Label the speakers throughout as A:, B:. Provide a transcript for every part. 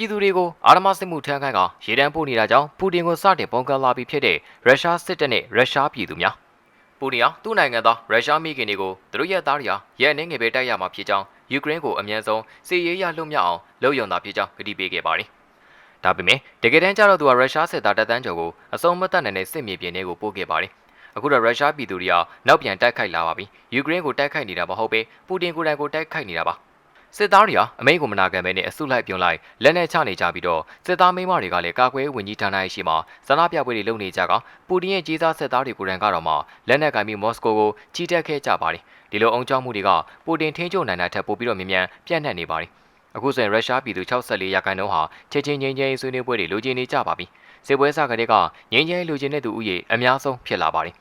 A: ပြည်သူတွေကိုအာရမစစ်မှုထမ်းခိုင်းကရေတန်းပို့နေတာကြောင့်ပူတင်ကိုစတင်ပုံကလာပြီးဖြစ်တဲ့ရုရှားစစ်တပ်နဲ့ရုရှားပြည်သူများပူတင်ဟာသူ့နိုင်ငံသားရုရှားမိခင်တွေကိုသူတို့ရဲ့သားတွေဟာရဲအနေငယ်ပဲတိုက်ရမှာဖြစ်ကြောင်းယူကရိန်းကိုအမြန်ဆုံးစစ်ရေးရလွတ်မြောက်အောင်လုပ်ယုံတာဖြစ်ကြောင်းကတိပေးခဲ့ပါတယ်။ဒါပေမဲ့တကယ်တမ်းကျတော့သူကရုရှားစစ်သားတပ်တန်းကျော်ကိုအစုံမတတ်နိုင်တဲ့စစ်မြေပြင်တွေကိုပို့ခဲ့ပါတယ်။အခုတော့ရုရှားပြည်သူတွေကနောက်ပြန်တိုက်ခိုက်လာပါပြီ။ယူကရိန်းကိုတိုက်ခိုက်နေတာမဟုတ်ပဲပူတင်ကိုယ်တိုင်ကိုတိုက်ခိုက်နေတာပါ။ စစ်သားတွေဟာအမိန့်ကိုမနာခံဘဲနဲ့အစုလိုက်ပြုံလိုက်လက်နဲ့ချနေကြပြီးတော့စစ်သားမိန်းမတွေကလည်းကာကွယ်ရေးဝန်ကြီးဌာနရဲ့ရှိမှာဇနာပြပွဲတွေလုပ်နေကြကပူတင်ရဲ့ကြီးစားစစ်သားတွေကိုယ်တိုင်ကတော့မှလက်နက်ကင်ပြီးမော်စကိုကိုချီတက်ခဲ့ကြပါတယ်ဒီလိုအောင်ကြောင်းမှုတွေကပူတင်ထင်းချုံနိုင်တာထက်ပိုပြီးတော့မြ мян ပြန့်နှံ့နေပါတယ်အခုဆိုရင်ရုရှားပြည်သူ64ရာခိုင်နှုန်းဟာချက်ချင်းငြိမ်းချမ်းရေးဆွေးနွေးပွဲတွေလိုချင်နေကြပါပြီစစ်ပွဲစကတည်းကငြိမ်းချမ်းရေးလိုချင်တဲ့သူဦးရေအများဆုံးဖြစ်လာပါတယ်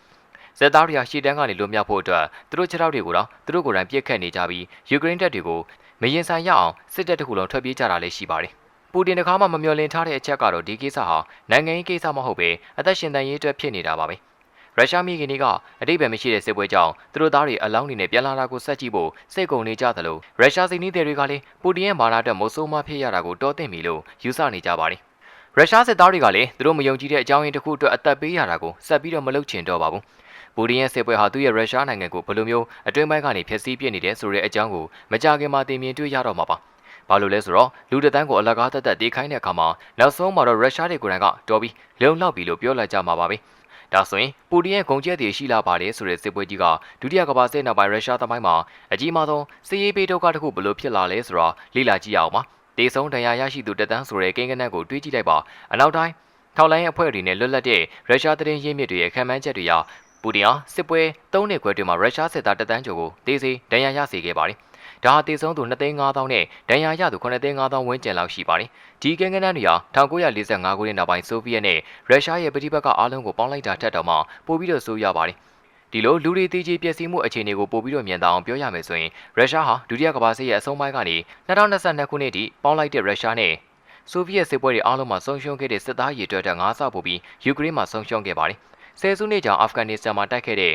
A: စစ်သားတွေကရှီတန်းကနေလွတ်မြောက်ဖို့အတွက်သူတို့ခြေထောက်တွေကိုတော့သူတို့ကိုယ်တိုင်ပြစ်ခတ်နေကြပြီးယူကရိန်းတပ်တွေကို မရင်ဆိုင်ရအောင်စစ်တပ်တစ်ခုလုံးထွက်ပြေးကြတာလည်းရှိပါတယ်။ပူတင်တကားမှမမျှော်လင့်ထားတဲ့အချက်ကတော့ဒီကိစ္စဟာနိုင်ငံရေးကိစ္စမဟုတ်ပဲအသက်ရှင်တန်ရေးအတွက်ဖြစ်နေတာပါပဲ။ရုရှားမိခင်တွေကအတိတ်ပဲမရှိတဲ့စစ်ပွဲကြောင့်သူတို့သားတွေအလောင်းတွေနဲ့ပြန်လာတာကိုစက်ကြည့်ဖို့စိတ်ကုန်နေကြသလိုရုရှားစိတ်နှီးတွေကလည်းပူတင်ရဲ့မာနာအတွက်မဆိုးမဖြစ်ရတာကိုတောတင်ပြီလို့ယူဆနေကြပါတယ်။ရုရှားစစ်သားတွေကလည်းသူတို့မယုံကြည်တဲ့အကြောင်းရင်းတစ်ခုအတွက်အသက်ပေးရတာကိုဆက်ပြီးတော့မလုပ်ချင်တော့ပါဘူး။ ပူတင်ရဲ့စစ်ပွဲဟာသူ့ရဲ့ရုရှားနိုင်ငံကိုဘယ်လိုမျိုးအတွင်းပိုင်းကနေဖျက်ဆီးပစ်နေတယ်ဆိုတဲ့အကြောင်းကိုမကြခင်မှာတင်မြင်တွေ့ရတော့မှာပါ။ဘာလို့လဲဆိုတော့လူတစ်တန်းကိုအလကားတက်တက်တေးခိုင်းတဲ့အခါမှာနောက်ဆုံးမှာတော့ရုရှားတွေကိုယ်တိုင်ကတော်ပြီးလုံလောက်ပြီလို့ပြောလိုက်ကြမှာပါပဲ။ဒါဆိုရင်ပူတင်ရဲ့ဂုံကျက်တွေရှိလာပါတယ်ဆိုတဲ့စစ်ပွဲကြီးကဒုတိယကမ္ဘာစစ်နောက်ပိုင်းရုရှားသမိုင်းမှာအကြီးမားဆုံးစစ်ရေးပေးဒုက္ခတစ်ခုဘယ်လိုဖြစ်လာလဲဆိုတော့လေ့လာကြည့်ရအောင်ပါ။တေဆုံးဒဏ်ရာရရှိသူတက်တန်းဆိုတဲ့ကိန်းဂဏန်းကိုတွေးကြည့်လိုက်ပါ။အနောက်တိုင်းထောက်လိုင်းအဖွဲ့တွေနဲ့လွတ်လပ်တဲ့ရုရှားသတင်းရင်းမြစ်တွေရဲ့ခံမှန်းချက်တွေအရ ပူတင်ဟာစစ်ပွဲ၃နှစ်ခွဲတွင်မှာရုရှားစစ်သားတပ်တန်းကျော်ကိုတေးစေဒဏ်ရာရစေခဲ့ပါတယ်။ဒါဟာတေဆုံးသူ2,500နဲ့ဒဏ်ရာရသူ9,500ဝန်းကျင်လောက်ရှိပါတယ်။ဒီကင်းကနန်းတွေဟာ1945ခုနှစ်နောက်ပိုင်းဆိုဗီယက်နဲ့ရုရှားရဲ့ပဋိပက္ခအားလုံးကိုပေါင်းလိုက်တာထက်တောင်မှပိုပြီးတော့ဆိုးရပါတယ်။ဒီလိုလူတွေတေးကြီးပျက်စီးမှုအခြေအနေကိုပိုပြီးတော့မြင်သာအောင်ပြောရမယ်ဆိုရင်ရုရှားဟာဒုတိယကမ္ဘာစစ်ရဲ့အဆုံးပိုင်းကနေ2022ခုနှစ်ထိပေါင်းလိုက်တဲ့ရုရှားနဲ့ဆိုဗီယက်စစ်ပွဲတွေအားလုံးမှာဆုံးရှုံးခဲ့တဲ့စစ်သားရေတွက်တဲ့9ဆပိုပြီးယူကရိန်းမှာဆုံးရှုံးခဲ့ပါတယ်။ ဆယ်စုနှစ်ကြာအာဖဂန်နစ္စတန်မှာတိုက်ခဲ့တဲ့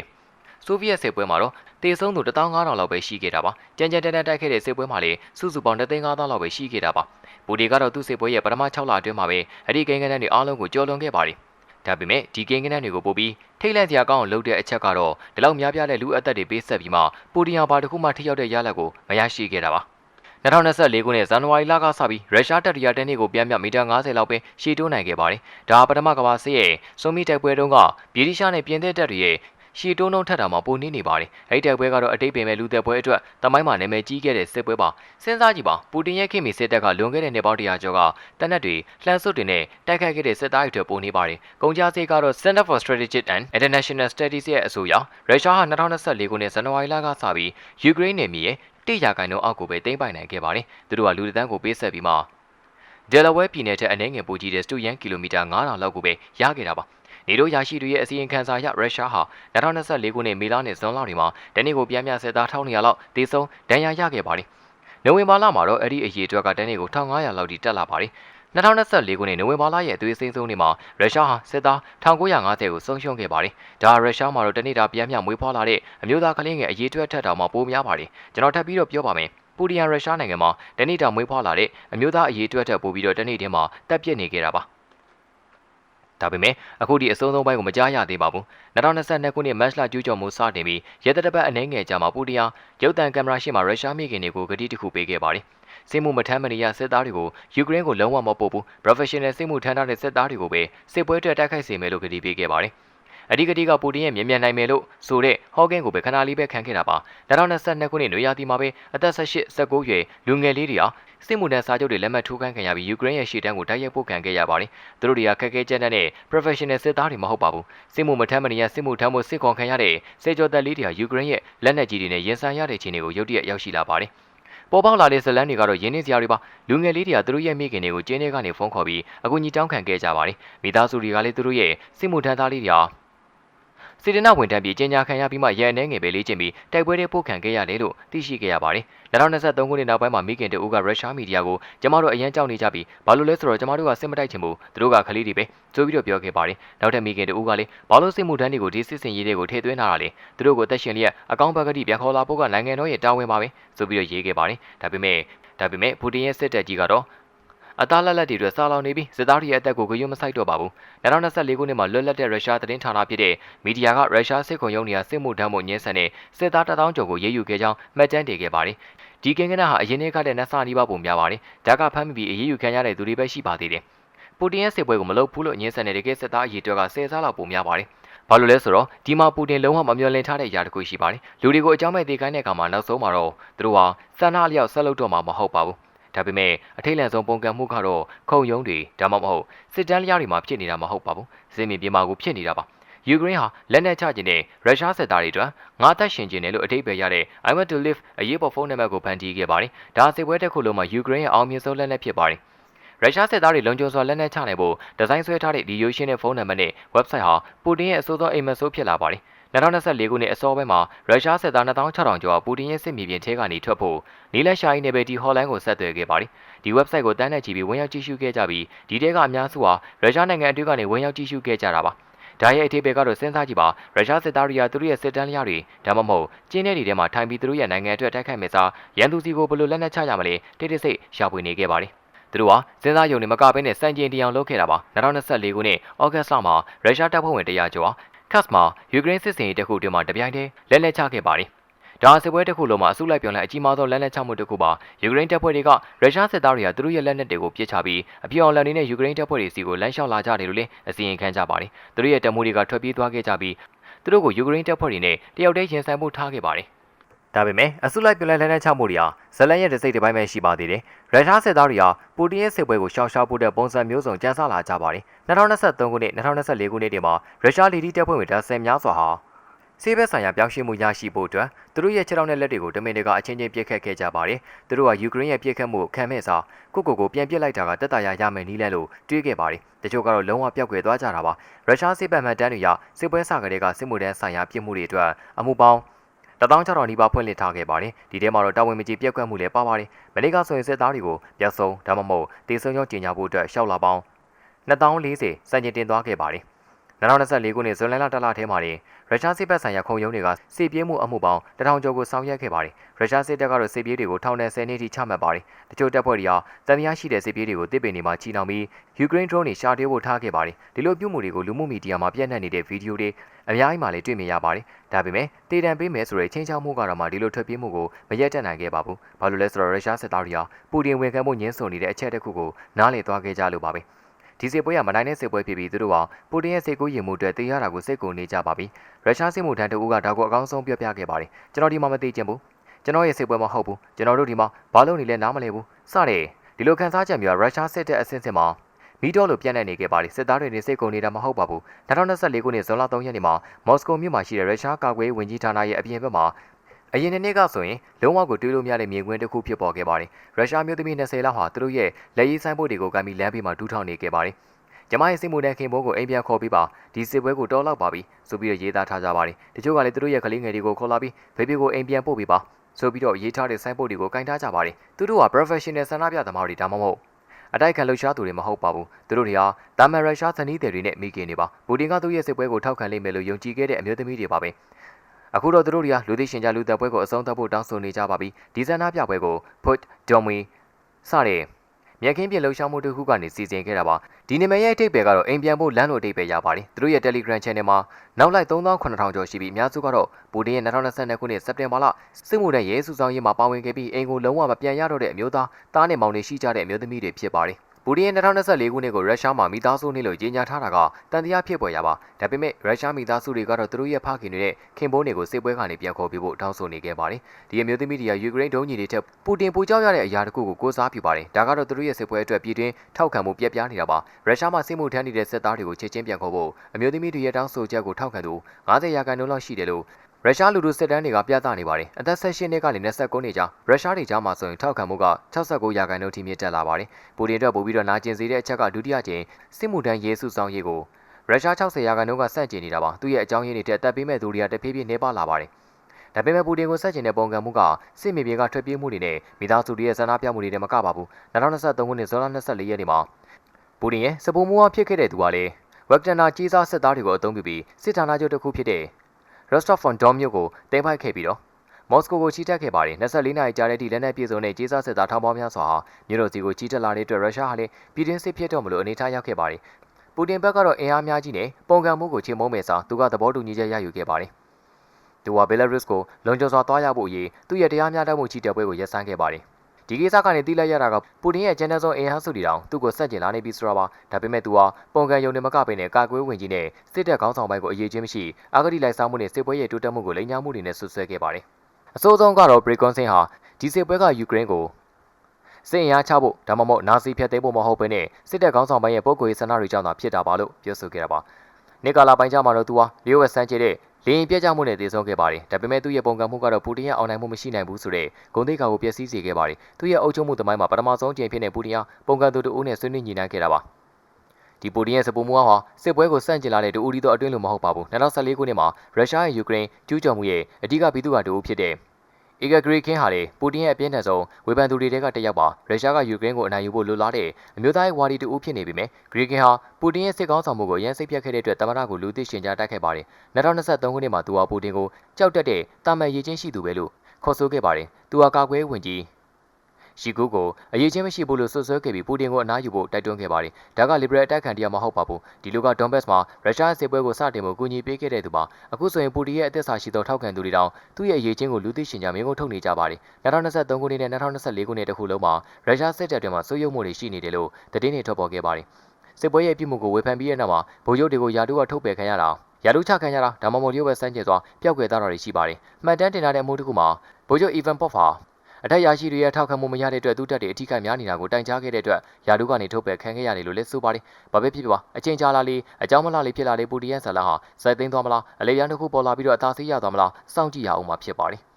A: ဆိုဗီယက်စစ်ပွဲမှာတော့တေဆုံးသူ15000လောက်ပဲရှိခဲ့တာပါ။ကြမ်းကြမ်းတမ်းတမ်းတိုက်ခဲ့တဲ့စစ်ပွဲမှာလည်းစုစုပေါင်း35000လောက်ပဲရှိခဲ့တာပါ။ဘူဒီကတော့သူ့စစ်ပွဲရဲ့ပထမ6လအတွင်းမှာပဲအဲ့ဒီကိန်းဂဏန်းတွေအားလုံးကိုကျော်လွန်ခဲ့ပါတယ်။ဒါပေမဲ့ဒီကိန်းဂဏန်းတွေကိုပို့ပြီးထိတ်လန့်စရာကောင်းအောင်လုပ်တဲ့အချက်ကတော့ဒီလောက်များပြားတဲ့လူအသက်တွေပေးဆက်ပြီးမှပူတီယာဘာတစ်ခုမှထိရောက်တဲ့ရလဒ်ကိုမရရှိခဲ့တာပါ။ 2024ခုနှစ်ဇန်နဝါရီလကစပြီးရုရှားတပ်တရတန်းတွေကိုပြန်ပြမီတာ90လောက်ပဲရှည်တိုးနိုင်ခဲ့ပါတယ်။ဒါပထမကမ္ဘာစစ်ရဲ့စွန်မီတိုက်ပွဲတုန်းကဗြိတိရှားနဲ့ပြင်သစ်တပ်တွေရဲ့ရှည်တိုးနှုံထက်တာမှာပိုနေနေပါတယ်။အဲ့ဒီတိုက်ပွဲကတော့အတိတ်ပင်မဲ့လူသက်ပွဲအတွက်တမိုင်းမှာနာမည်ကြီးခဲ့တဲ့စစ်ပွဲပါ။စဉ်းစားကြည့်ပါပူတင်ရဲ့ခင်မီစစ်တပ်ကလွန်ခဲ့တဲ့နှစ်ပေါင်းတရာကျော်ကတပ်နက်တွေလှန်စွတ်တွေနဲ့တိုက်ခိုက်ခဲ့တဲ့စစ်သားတွေအတွက်ပိုနေပါတယ်။ကုန်ကြစိတ်ကတော့ Center for Strategic and International Studies ရဲ့အဆိုအရရုရှားဟာ2024ခုနှစ်ဇန်နဝါရီလကစပြီးယူကရိန်းနယ်မြေရဲ့ တိရာခိုင်နှုန်းအောက်ကိုပဲသိမ်းပိုင်နိုင်ခဲ့ပါတယ်။သူတို့ကလူတန်းကိုပေးဆက်ပြီးမှဒယ်လာဝဲပြည်နယ်ထက်အနည်းငယ်ပိုကြီးတဲ့စတူယန်ကီလိုမီတာ9000လောက်ကိုပဲရခဲ့တာပါ။နေတို့ရရှိတွေရဲ့အစီရင်ခံစာအရရုရှားဟာ2024ခုနှစ်မေလနဲ့ဇွန်လတွေမှာတနေ့ကိုပြန်ပြဆက်သား1200လောက်ဒေဆုံးဒဏ်ရာရခဲ့ပါတယ်။နိုဝင်ဘာလမှာတော့အဲ့ဒီအရေးအတွက်ကတနေ့ကို1500လောက်ထိတက်လာပါတယ်။ 2024ခုနှစ်နိုဝင်ဘာလရဲ့အသွေးစိမ်းဆုံးနေ့မှာရုရှားဟာစစ်သား1950ကိုဆုံးရှုံးခဲ့ပါတယ်။ဒါရုရှားမှာတော့တနေ့တာပြန်ပြမွေးဖွားလာတဲ့အမျိုးသားကလေးငယ်အရေးအတွက်ထက်တောင်မှပိုများပါတယ်။ကျွန်တော်ထပ်ပြီးတော့ပြောပါမယ်။ပူတီယန်ရုရှားနိုင်ငံမှာတနေ့တာမွေးဖွားလာတဲ့အမျိုးသားအရေးအတွက်ထက်ပိုပြီးတော့တနေ့တည်းမှာတက်ပြစ်နေခဲ့တာပါ။ဒါပေမဲ့အခုဒီအစိုးဆုံးပိုင်းကိုမကြားရသေးပါဘူး2022ခုနှစ်မတ်လကျူးကျော်မှုစတင်ပြီးရဲတပ်တပ်အနှဲငယ်ကြာမှာပူတီယာရုပ်သံကင်မရာရှေ့မှာရုရှားမိခင်တွေကိုဂတိတစ်ခုပေးခဲ့ပါတယ် စစ်မှုမထမ်းမနေရစစ်သားတွေကိုယူကရိန်းကိုလုံးဝမပို့ဘူး professional စစ်မှုထမ်းထားတဲ့စစ်သားတွေကိုပဲစစ်ပွဲအတွက်တိုက်ခိုက်စေမယ်လို့ဂတိပေးခဲ့ပါတယ်အဓိကတိကပူတင်ရဲ့မြင်မြန်နိုင်မယ်လို့ဆိုတဲ့ဟော့ကင်းကိုပဲခဏလေးပဲခံခဲ့တာပါ2022ခုနှစ်နွေရာသီမှာပဲအသက်18 19ရွယ်လူငယ်လေးတွေဟာစစ်မှုထမ်းစာချုပ်တွေလက်မှတ်ထိုးခိုင်းခံရပြီးယူကရိန်းရဲ့ရှေ့တန်းကိုတိုက်ရိုက်ပို့ခံခဲ့ရပါတယ်။သူတို့တွေကခက်ခဲကြမ်းတမ်းတဲ့ professional စစ်သားတွေမဟုတ်ပါဘူး။စစ်မှုမထမ်းမနေရစစ်မှုထမ်းမှုစစ်ကောင်ခံရတဲ့စေကျော်သက်လေးတွေကယူကရိန်းရဲ့လက်နက်ကြီးတွေနဲ့ရင်ဆိုင်ရတဲ့ခြေအနေကိုရုတ်တရက်ရောက်ရှိလာပါတယ်။ ပေါ်ပေါက်လာတဲ့ဇလန်းတွေကတော့ရင်းနှီးစရာတွေပါလူငယ်လေးတွေကသူတို့ရဲ့မိခင်တွေကိုကျင်းထဲကနေဖုန်းခေါ်ပြီးအကူအညီတောင်းခံခဲ့ကြပါတယ်မိသားစုတွေကလည်းသူတို့ရဲ့စစ်မှုထမ်းသားလေးတွေဟာ စီဒနာဝန်ထမ်းပြည်ကျင်းညာခံရပြီးမှရန်အနေငယ်ပဲလေးကျင်ပြီးတိုက်ပွဲတွေပို့ခံခဲ့ရတယ်လို့သိရှိခဲ့ရပါတယ်။2023ခုနှစ်နောက်ပိုင်းမှာမိခင်တဦးကရုရှားမီဒီယာကိုကျမတို့အရန်ကြောက်နေကြပြီးဘာလို့လဲဆိုတော့ကျမတို့ကစစ်မတိုက်ချင်ဘူးသူတို့ကခလေးတွေပဲဆိုပြီးတော့ပြောခဲ့ပါတယ်။နောက်ထပ်မိခင်တဦးကလည်းဘာလို့စစ်မှုထမ်းတွေကိုဒီစစ်စင်ရေးတွေကိုထည့်သွင်းလာတာလဲသူတို့ကိုတက်ရှင်လျက်အကောင့်ဘက်ကတိပြန်ခေါ်လာဖို့ကနိုင်ငံတော်ရဲ့တာဝန်ပါပဲဆိုပြီးတော့ရေးခဲ့ပါတယ်။ဒါပေမဲ့ဒါပေမဲ့ပူတင်ရဲ့စစ်တပ်ကြီးကတော့ အသားလက်လက်တွေအတွက်စာလောင်နေပြီးစစ်သားတွေရဲ့အသက်ကိုဂရုမစိုက်တော့ပါဘူး2024ခုနှစ်မှာလွတ်လပ်တဲ့ရုရှားသတင်းဌာနဖြစ်တဲ့မီဒီယာကရုရှားစစ်ခုံရုံးနေရာစစ်မှုထမ်းမှုညှင်းဆန်တဲ့စစ်သား1000ကျော်ကိုရေးယူခဲ့ကြောင်းမှတ်တမ်းတင်ခဲ့ပါတယ်ဒီကင်ကနဟာအရင်နှစ်ကတည်းကနှစ်ဆနီးပါးပုံများပါတယ်ဒါကဖမ်းမိပြီးအရေးယူခံရတဲ့သူတွေပဲရှိပါသေးတယ်ပူတင်ရဲ့စစ်ပွဲကိုမလုပ်ဘူးလို့ညှင်းဆန်တဲ့တကယ်စစ်သားအရေးအတွက်က10ဆလောက်ပုံများပါတယ်ဘာလို့လဲဆိုတော့ဒီမှာပူတင်လုံးဝမမျှော်လင့်ထားတဲ့အရာတစ်ခုရှိပါတယ်လူတွေကိုအကြောင်းမဲ့တေကိုင်းတဲ့အခါမှာနောက်ဆုံးမှာတော့သူတို့ဟာစန္ဒအလျောက်ဆက်လုပ်တော့မှာမဟုတ်ပါဘူး ဒါပေမဲ့အထိတ်လန့်ဆုံးပုံကံမှုကတော့ခုံရုံးတွေဒါမှမဟုတ်စစ်တမ်းလျားတွေမှာဖြစ်နေတာမဟုတ်ပါဘူးစစ်မြေပြင်မှာကိုဖြစ်နေတာပါယူကရိန်းဟာလက်နက်ချခြင်းနဲ့ရုရှားစစ်သားတွေအတွက်ငါးသက်ရှင်ခြင်းနဲ့လို့အတိတ်ပဲရတဲ့ I want to live အရေးပေါ်ဖုန်းနံပါတ်ကိုဖန်တီးခဲ့ပါတယ်ဒါစစ်ပွဲတစ်ခုလုံးမှာယူကရိန်းရဲ့အောင်မြင်ဆုံးလက်နက်ဖြစ်ပါတယ်ရုရှားစစ်သားတွေလုံခြုံစွာလက်နက်ချနိုင်ဖို့ဒီဇိုင်းဆွဲထားတဲ့ဒီရိုးရှင်းတဲ့ဖုန်းနံပါတ်နဲ့ website ဟာပူတင်ရဲ့အဆိုးဆုံးအိမ်မက်ဆိုးဖြစ်လာပါတယ် 2024ခုနှစ်အစောပိုင်းမှာရုရှားစစ်သား2600ကျော်ပူတင်ရဲ့စစ်မြေပြင်ထဲကနေထွက်ဖို့နီလက်ရှားကြီးနယ်ပယ်ဒီဟော်လန်ကိုဆက်သွယ်ခဲ့ပါတယ်ဒီ website ကိုတန်းနဲ့ကြည့်ပြီးဝင်ရောက်ကြည့်ရှုခဲ့ကြပြီးဒီတဲကအများစုဟာရုရှားနိုင်ငံအတွင်းကနေဝင်ရောက်ကြည့်ရှုခဲ့ကြတာပါဒါရဲ့အထိပ္ပယ်ကတော့စဉ်းစားကြည့်ပါရုရှားစစ်သားတွေကသူတို့ရဲ့စစ်တမ်းလျားတွေဒါမှမဟုတ်ကျင်းတဲ့တွေထဲမှာထိုင်ပြီးသူတို့ရဲ့နိုင်ငံအတွက်တိုက်ခိုက်မယ်စားရန်သူစီကိုဘယ်လိုလက်နက်ချရမလဲတိတိစိတ်ရှာဖွေနေခဲ့ပါတယ်သူတို့ဟာစဉ်းစားယုံနေမကဘဲနဲ့စံကျင်တရားလုပ်ခဲ့တာပါ2024ခုနှစ်ဩဂတ်လမှာရုရှားတပ်ဖွဲ့ဝင်100ကျော် ကတ်မှာယူကရိန်းစစ်စင်ရေးတစ်ခုတွင်မှတပြိုင်တည်းလက်လက်ချခဲ့ပါတယ်ဒါစစ်ပွဲတစ်ခုလုံးမှာအစုလိုက်ပြောင်းလဲအကြီးမားဆုံးလက်နက်ချမှုတစ်ခုပါယူကရိန်းတပ်ဖွဲ့တွေကရုရှားစစ်သားတွေကသူတို့ရဲ့လက်နက်တွေကိုပစ်ချပြီးအပြောင်းလဲနေတဲ့ယူကရိန်းတပ်ဖွဲ့တွေစီကိုလမ်းလျှောက်လာကြတယ်လို့လည်းအစီရင်ခံကြပါတယ်သူတို့ရဲ့တပ်မှုတွေကထွက်ပြေးသွားခဲ့ကြပြီးသူတို့ကိုယူကရိန်းတပ်ဖွဲ့တွေနဲ့တယောက်တည်းရင်ဆိုင်မှုထားခဲ့ပါတယ် ဒါပေမဲ့အစုလိုက်ပြောင်းလဲလက်နက်ချမှုတွေဟာဇလန်ရဲ့တစိတ်တစ်ပိုင်းပဲရှိပါသေးတယ်ရုရှားစစ်သားတွေဟာပူတင်ရဲ့စစ်ပွဲကိုရှောင်ရှားဖို့တဲ့ပုံစံမျိုးစုံကြံစလာကြပါတယ်2023ခုနှစ်2024ခုနှစ်တည်းမှာရုရှားလေဒီတပ်ဖွဲ့ဝင်ဒါဆယ်များစွာဟာဆေးဘက်ဆိုင်ရာပြောင်းရွှေ့မှုရရှိဖို့အတွက်သူတို့ရဲ့ခြေထောက်နဲ့လက်တွေကိုတမင်တွေကအချင်းချင်းပြစ်ခတ်ခဲ့ကြပါတယ်။သူတို့ကယူကရိန်းရဲ့ပြစ်ခတ်မှုကိုခံမဲ့စားကိုကိုကိုပြန်ပစ်လိုက်တာကတက်တာရရမယ်နီးလဲလို့တွေးခဲ့ပါတယ်။တချို့ကတော့လုံးဝပျောက်ကွယ်သွားကြတာပါ။ရုရှားစစ်ဘက်မှန်တန်းတွေရစစ်ပွဲစကတဲ့ကစစ်မှုတန်းဆိုင်ရာပြစ်မှုတွေအတွက်အမှုပေါင်း 1600နီးပါးဖွင့်လှစ်ထားခဲ့ပါတယ်။ဒီထဲမှာတော့တာဝန်မကြီးပြက်ကွက်မှုလည်းပါပါတယ်။မနေ့ကဆိုရင်စစ်သားတွေကိုပြတ်ဆုံးဒါမှမဟုတ်တေဆုံးကြောင်းကြီးညာဖို့အတွက်ရှောက်လာပေါင်း2040စံချိန်တင်သွားခဲ့ပါတယ်။ 2024ခုနှစ်ဇွန်လလတလထဲမှာတင်ရုရှားစစ်ဘက်ဆိုင်ရာခုံရုံးတွေကစစ်ပြေးမှုအမှုပေါင်းတထောင်ကျော်ကိုဆောင်ရွက်ခဲ့ပါတယ်။ရုရှားစစ်တပ်ကတော့စစ်ပြေးတွေကိုထောင်နဲ့10နှစ်ထိချမှတ်ပါတယ်။တချို့တပ်ဖွဲ့တွေဟာတန်တရားရှိတဲ့စစ်ပြေးတွေကိုတစ်ပင်တွေမှာချီနှောင်ပြီးယူကရိန်း drone တွေရှာတေးဖို့ထားခဲ့ပါတယ်။ဒီလိုပြုမှုတွေကိုလူမှုမီဒီယာမှာပြန့်နှံ့နေတဲ့ဗီဒီယိုတွေအများကြီးမှလည်းတွေ့မြင်ရပါတယ်။ဒါပေမဲ့တေတံပေးမယ်ဆိုတဲ့ချင်းချောင်းမှုကတော့မှဒီလိုထွက်ပြေးမှုကိုမရက်တက်နိုင်ခဲ့ပါဘူး။ဘာလို့လဲဆိုတော့ရုရှားစစ်သားတွေဟာပူတင်ဝန်ခံမှုညှင်းဆိုနေတဲ့အချက်တစ်ခုကိုနားလည်သွားခဲ့ကြလို့ပါပဲ။ ဒီစစ်ပွဲကမနိုင်တဲ့စစ်ပွဲဖြစ်ပြီးသူတို့ဟာပူတင်ရဲ့စိတ်ကူးရင်မှုအတွက်တေးရတာကိုစိတ်ကိုနေကြပါပြီရုရှားစစ်မှုထမ်းတအူးကဒါကိုအကောင်းဆုံးပြောပြခဲ့ပါတယ်ကျွန်တော်ဒီမှာမသိချင်ဘူးကျွန်တော်ရဲ့စစ်ပွဲမဟုတ်ဘူးကျွန်တော်တို့ဒီမှာဘာလို့နေလဲနားမလဲဘူးစတဲ့ဒီလိုခံစားချက်မျိုးရုရှားစစ်တပ်အဆင့်ဆင့်မှာမီတော့လိုပြန့်နှံ့နေခဲ့ပါတယ်စစ်သားတွေနေစိတ်ကုန်နေတာမဟုတ်ပါဘူး2024ခုနှစ်ဇွန်လ3ရက်နေ့မှာမော်စကိုမြို့မှာရှိတဲ့ရုရှားကာကွယ်ဝင်ကြီးဌာနရဲ့အပြင်ဘက်မှာ အရင်နှစ်ကဆိုရင်လုံးဝကိုတွေးလို့မရတဲ့မြေခွင်းတစ်ခုဖြစ်ပေါ်ခဲ့ပါတယ်ရုရှားမျိုးသမီး20လောက်ဟာသူတို့ရဲ့လက်ရေးဆိုင်ဘုတ်တွေကိုကမ်းပြီးလမ်းဘေးမှာဒူးထောင်နေခဲ့ပါတယ်ကျမရဲ့စိတ်မူတဲ့ခင်ဘိုးကိုအိမ်ပြန်ခေါ်ပြီးပါဒီစစ်ပွဲကိုတော်လောက်ပါပြီဆိုပြီးတော့ရေးသားထားကြပါတယ်တချို့ကလည်းသူတို့ရဲ့ကလေးငယ်တွေကိုခေါ်လာပြီးဘေဘီကိုအိမ်ပြန်ပို့ပြီးပါဆိုပြီးတော့ရေးထားတဲ့ဆိုင်းဘုတ်တွေကိုကင်ထားကြပါတယ်သူတို့က professional ဆန္ဒပြသမားတွေဒါမှမဟုတ်အတိုက်ခံလှုပ်ရှားသူတွေမဟုတ်ပါဘူးသူတို့တွေဟာတာမန်ရုရှားသနီးတွေနဲ့မိခင်တွေပါပူတင်ကသူ့ရဲ့စစ်ပွဲကိုထောက်ခံလိမ့်မယ်လို့ယုံကြည်ခဲ့တဲ့အမျိုးသမီးတွေပါပဲ အခုတော့သူတို့တွေကလူသိရှင်ကြားလူသက်ပွဲကိုအဆုံးသတ်ဖို့တောင်းဆိုနေကြပါပြီဒီဇန်နာပြပွဲကို put domi စတဲ့မြက်ခင်းပြလှုပ်ရှားမှုတစ်ခုကနေစီစဉ်ခဲ့တာပါဒီနာမည်ရဲ့အထိပ္ပယ်ကတော့အိမ်ပြန်ဖို့လမ်းလိုအထိပ္ပယ်ရပါတယ်သူတို့ရဲ့ Telegram Channel မှာနောက်လိုက်3900ကျော်ရှိပြီးအများစုကတော့ပူတင်ရဲ့2022ခုနှစ်စက်တင်ဘာလစစ်မှုထမ်းရဲစုဆောင်ရေးမှာပါဝင်ခဲ့ပြီးအိမ်ကိုလုံးဝမပြန်ရတော့တဲ့အမျိုးသားတားနဲ့မောင်တွေရှိကြတဲ့အမျိုးသမီးတွေဖြစ်ပါတယ် ပူတင်ရဲ့2024ခုနှစ်ကိုရုရှားမှာမိသားစုနှစ်လို့ကြေညာထားတာကတန်တရားဖြစ်ပေါ်ရပါဒါပေမဲ့ရုရှားမိသားစုတွေကတော့သူတို့ရဲ့ဖခင်တွေနဲ့ခင်ပွန်းတွေကိုစစ်ပွဲကနေပြန်ခေါ်ပြဖို့တောင်းဆိုနေခဲ့ပါတယ်ဒီအမျိုးသမီးတွေကယူကရိန်းဒုံးကြီးတွေထက်ပူတင်ပူကြောက်ရတဲ့အရာတခုကိုကိုးစားပြုပါတယ်ဒါကတော့သူတို့ရဲ့စစ်ပွဲအတွက်ပြည်တွင်းထောက်ခံမှုပြက်ပြားနေတာပါရုရှားမှာစစ်မှုထမ်းနေတဲ့စစ်သားတွေကိုချက်ချင်းပြန်ခေါ်ဖို့အမျိုးသမီးတွေရဲ့တောင်းဆိုချက်ကိုထောက်ခံသူ90ရာခိုင်နှုန်းလောက်ရှိတယ်လို့ ရုရှားလူထုစစ်တမ်းတွေကပြသနေပါတယ်။အသက်16နှစ်ကနေ29နှစ်ကြာရုရှားတွေကြားမှာဆိုရင်ထောက်ခံမှုက69ရာခိုင်နှုန်းထိမြင့်တက်လာပါတယ်။ပူတင်အတွက်ပိုပြီးတော့နာကျင်စေတဲ့အချက်ကဒုတိယကျင်းစစ်မှုထမ်းရေးစုဆောင်ရေးကိုရုရှား60ရာခိုင်နှုန်းကစန့်ကျင်နေတာပါ။သူ့ရဲ့အကြောင်းရင်းတွေတက်တက်ပေးမဲ့သူတွေကတဖြည်းဖြည်းနှေးပါလာပါတယ်။ဒါပေမဲ့ပူတင်ကိုဆက်ကျင်တဲ့ပုံကံမှုကစစ်မြေပြင်ကထွက်ပြေးမှုတွေနဲ့မိသားစုတွေရဲ့ဆန္ဒပြမှုတွေနဲ့မကပါဘူး။2023ခုနှစ်ဇွန်လ24ရက်နေ့မှာပူတင်ရဲ့စပုံမှုအဖြစ်ခဲ့တဲ့သူကလည်းဝက်ဂတနာကြီးစားစစ်သားတွေကိုအသုံးပြုပြီးစစ်ဌာနချုပ်တစ်ခုဖြစ်တဲ့ Rostov on Don မြို့ကိုတင်ပိုက်ခဲ့ပြီးတော့မော်စကိုကိုချီတက်ခဲ့ပါတယ်24နာရီကြာတဲ့အထိလက်နက်ပြည်စုံတဲ့ကြေးစားစစ်သားထောင်ပေါင်းများစွာဟာမြို့တော်စီကိုချီတက်လာတဲ့အတွက်ရုရှားဟာလည်းပြည်တွင်းစစ်ဖြစ်တော့မလို့အနေထားရောက်ခဲ့ပါတယ်ပူတင်ဘက်ကတော့အင်အားများကြီးနဲ့ပုံကံမှုကိုချေမှုန်းမယ်စာသူကသဘောတူညီချက်ရယူခဲ့ပါတယ်သူကဘယ်လာရုစ်ကိုလုံခြုံစွာသွားရဖို့အရေးသူ့ရဲ့တရားမျှတမှုချီတက်ပွဲကိုရပ်ဆိုင်းခဲ့ပါတယ် ဒီကိစ္စကနေတိလိုက်ရတာကပူတင်ရဲ့ကျန်တဲ့ဆုံးအင်အားစုတွေတောင်သူ့ကိုစက်ကျင်လာနေပြီဆိုတာပါဒါပေမဲ့သူဟာပုံကံယုံနေမကပင်နဲ့ကာကွယ်ဝင်ကြီးနဲ့စစ်တပ်ခေါင်းဆောင်ပိုင်းကိုအရေးချင်းမရှိအာဂတိလိုက်စားမှုနဲ့စစ်ပွဲရဲ့တိုးတက်မှုကိုလိမ်ညာမှုတွေနဲ့ဆွဆွဲခဲ့ပါတယ်အစိုးဆုံးကတော့ဘရီကွန်ဆင်ဟာဒီစစ်ပွဲကယူကရိန်းကိုစစ်အင်အားချဖို့ဒါမှမဟုတ်နာဇီဖျက်သိမ်းဖို့မဟုတ်ဘဲနဲ့စစ်တပ်ခေါင်းဆောင်ပိုင်းရဲ့ပုံကိုယ်ရေးဆန္ဒတွေကြောင့်သာဖြစ်တာပါလို့ပြောဆိုခဲ့တာပါ နေကာလာပိုင်းကြမှာတော့သူဟာလျှို့ဝှက်ဆန်းကျဲတဲ့လေရင်ပြက်ကြမှုနဲ့တည်ဆုံခဲ့ပါတယ်ဒါပေမဲ့သူ့ရဲ့ပုံကံမှုကတော့ပူတင်ရဲ့အောင်နိုင်မှုမရှိနိုင်ဘူးဆိုတဲ့ဂုဏ်သိက္ခာကိုပျက်စီးစေခဲ့ပါတယ်သူ့ရဲ့အုပ်ချုပ်မှုသမိုင်းမှာပထမဆုံးအကြိမ်ဖြစ်တဲ့ပူတင်ဟာပုံကံသူတူဦးနဲ့ဆွေးနွေးညှိနှိုင်းခဲ့တာပါဒီပူတင်ရဲ့စပူမူဟာစစ်ပွဲကိုစန့်ကျင်လာတဲ့တူဦးဒီတော့အတွင်းလို့မဟုတ်ပါဘူး2014ခုနှစ်မှာရုရှားရဲ့ယူကရိန်းကျူးကျော်မှုရဲ့အဓိကပြည်သူ့ဟာတူဦးဖြစ်တဲ့ အီဂါဂရီကင်းဟာလေပူတင်ရဲ့အပြင်းထန်ဆုံး ဝေဖန်သူတွေထဲကတစ်ယောက်ပါ ရုရှားက ယူကရိန်းကို အနိုင်ယူဖို့ လိုလားတဲ့ အမျိုးသားရေးဝါဒီတူဦး ဖြစ်နေပြီမယ်ဂရီကင်းဟာ ပူတင်ရဲ့ စစ်ကောင်းဆောင်မှုကိုရန်စိတ်ပြတ်ခဲ့တဲ့အတွက် သမ္မတကို လူသိရှင်ကြား တိုက်ခဲ့ပါတယ်2023ခုနှစ်မှာ သူဟာ ပူတင်ကို ကြောက်တက်တဲ့တာမန်ရည်ချင်းရှိသူပဲ လို့ ခေါ်ဆိုခဲ့ပါတယ် သူဟာ ကာကွယ်ဝင်ကြီး ရှီကူကိုအရေးချင်းမရှိဘူးလို့ဆွဆွဲခဲ့ပြီးပူတင်ကိုအနားယူဖို့တိုက်တွန်းခဲ့ပါတယ်။ဒါက liberal အတိုက်ခံတရားမဟုတ်ပါဘူး။ဒီလိုက Donbass မှာရုရှားစစ်ပွဲကိုစတင်ဖို့ကူညီပေးခဲ့တဲ့သူပါ။အခုဆိုရင်ပူတင်ရဲ့အသက်စာရှိသောထောက်ခံသူတွေတောင်သူ့ရဲ့အရေးချင်းကိုလူသိရှင်ကြားမင်းကိုထုတ်နေကြပါတယ်။2023ခုနှစ်နဲ့2024ခုနှစ်တခုလုံးမှာရုရှားစစ်တပ်တွေမှာစိုးရုံမှုတွေရှိနေတယ်လို့သတင်းတွေထွက်ပေါ်ခဲ့ပါတယ်။စစ်ပွဲရဲ့ပြည်မှုကိုဝေဖန်ပြီးတဲ့နောက်မှာဗိုလ်ချုပ်တွေကိုယာတုကထုတ်ပယ်ခံရတာရာလူချခံရတာဒါမှမဟုတ်ရုပ်ဝက်စမ်းကျင်စွာပျောက်ကွယ်သွားတာတွေရှိပါတယ်။မှတ်တမ်းတင်ထားတဲ့အမှုတစ်ခုမှာဗိုလ်ချုပ်အီဗန်ပေါ့ဖာ အထက်ရရှိတွေရဲ့ထောက်ခံမှုမရတဲ့အတွက်သူတက်တွေအထီးကများနေတာကိုတိုင်ကြားခဲ့တဲ့အတွက်ယာဒူကနေထုတ်ပယ်ခံခဲ့ရတယ်လို့လည်းဆိုပါတယ်။ဘာပဲဖြစ်ဖြစ်ပါအချင်းကြားလာလေးအကြောင်းမလားလေးဖြစ်လာတဲ့ပူတီယန်ဆာလာဟာစိုက်သိမ်းသွားမလားအလေရန်တစ်ခုပေါ်လာပြီးတော့အသာစီးရသွားမလားစောင့်ကြည့်ရအောင်မှာဖြစ်ပါတယ်။